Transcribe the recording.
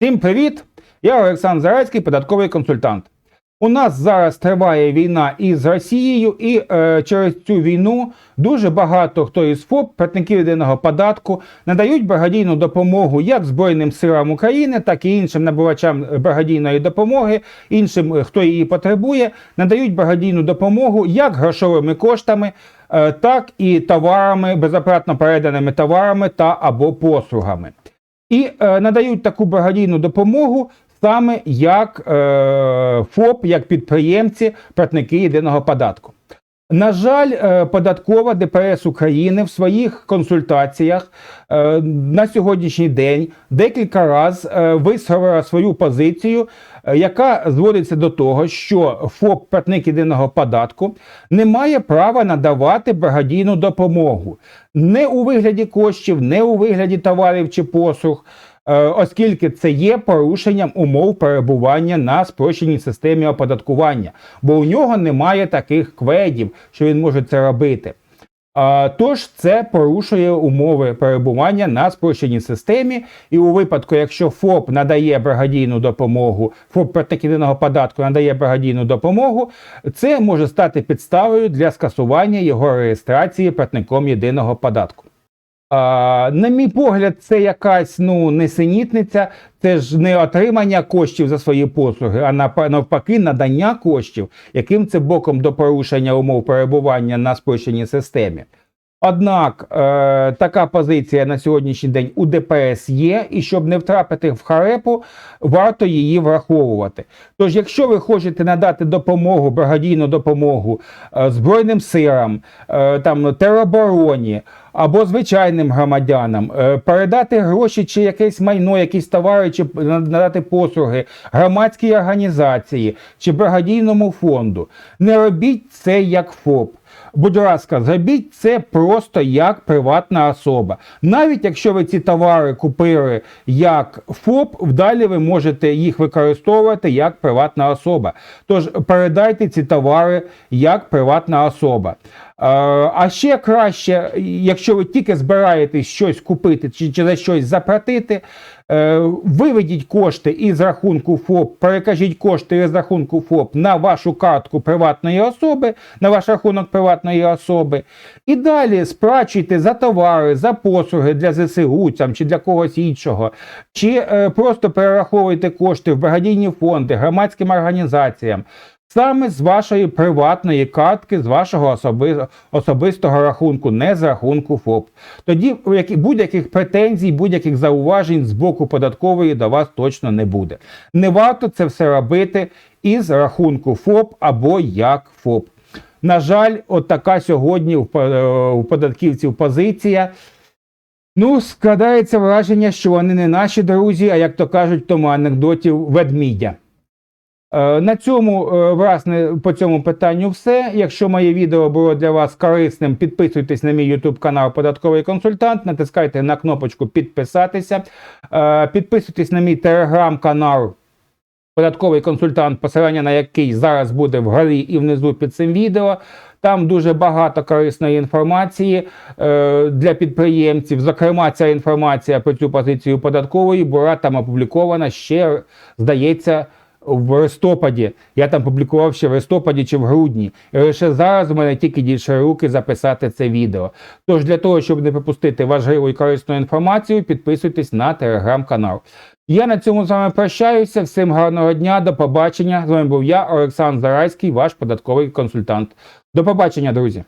Всім привіт! Я Олександр Зарецький, податковий консультант. У нас зараз триває війна із Росією, і е, через цю війну дуже багато хто із ФОП, платників єдиного податку, надають благодійну допомогу як Збройним силам України, так і іншим набувачам благодійної допомоги, іншим, е, хто її потребує, надають благодійну допомогу як грошовими коштами, е, так і товарами, безоплатно переданими товарами та або послугами і е, надають таку благодійну допомогу саме як е, ФОП, як підприємці, платники єдиного податку. На жаль, е, податкова ДПС України в своїх консультаціях е, на сьогоднішній день декілька разів е, висловила свою позицію, яка зводиться до того, що ФОП платник єдиного податку не має права надавати благодійну допомогу не у вигляді коштів, не у вигляді товарів чи послуг. Е, Оскільки це є порушенням умов перебування на спрощеній системі оподаткування, бо у нього немає таких кведів, що він може це робити. Тож це порушує умови перебування на спрощеній системі, і у випадку, якщо ФОП надає благодійну допомогу, ФОП платник єдиного податку надає благодійну допомогу, це може стати підставою для скасування його реєстрації платником єдиного податку. На мій погляд, це якась ну несенітниця, це ж не отримання коштів за свої послуги, а навпаки, надання коштів, яким це боком до порушення умов перебування на спрощеній системі. Однак е, така позиція на сьогоднішній день у ДПС є, і щоб не втрапити в харепу, варто її враховувати. Тож, якщо ви хочете надати допомогу, благодійну допомогу е, Збройним силам, е, там теробороні або звичайним громадянам, е, передати гроші чи якесь майно, якісь товари, чи надати послуги громадській організації чи благодійному фонду, не робіть це як ФОП. Будь ласка, зробіть це просто як приватна особа. Навіть якщо ви ці товари купили як ФОП, вдалі ви можете їх використовувати як приватна особа. Тож передайте ці товари як приватна особа. Е, А ще краще, якщо ви тільки збираєтесь щось купити чи, за щось заплатити, виведіть кошти із рахунку ФОП, перекажіть кошти із рахунку ФОП на вашу картку приватної особи, на ваш рахунок приватної особи, і далі сплачуйте за товари, за послуги для ЗСУ там, чи для когось іншого, чи е, просто перераховуйте кошти в благодійні фонди, громадським організаціям. Саме з вашої приватної картки, з вашого особи- особистого рахунку, не з рахунку ФОП. Тоді будь-яких претензій, будь-яких зауважень з боку податкової до вас точно не буде. Не варто це все робити із рахунку ФОП або як ФОП. На жаль, от така сьогодні е, у податківців позиція. Ну, складається враження, що вони не наші друзі, а як то кажуть тому анекдоті ведмідя. Е, На цьому, е, власне, по цьому питанню все. Якщо моє відео було для вас корисним, підписуйтесь на мій YouTube канал Податковий консультант, натискайте на кнопочку підписатися, Е, підписуйтесь на мій телеграм-канал Податковий консультант, посилання на який зараз буде вгорі і внизу під цим відео. Там дуже багато корисної інформації для підприємців. Зокрема, ця інформація про цю позицію податкової була там опублікована ще, здається, в листопаді. Я там публікував ще в листопаді чи в грудні. І лише зараз у мене тільки дійшли руки записати це відео. Тож для того, щоб не пропустити важливу і корисну інформацію, підписуйтесь на телеграм-канал. Я на цьому з вами прощаюся. Всім гарного дня, до побачення. З вами був я, Олександр Зарайський, ваш податковий консультант. До побачення, друзі.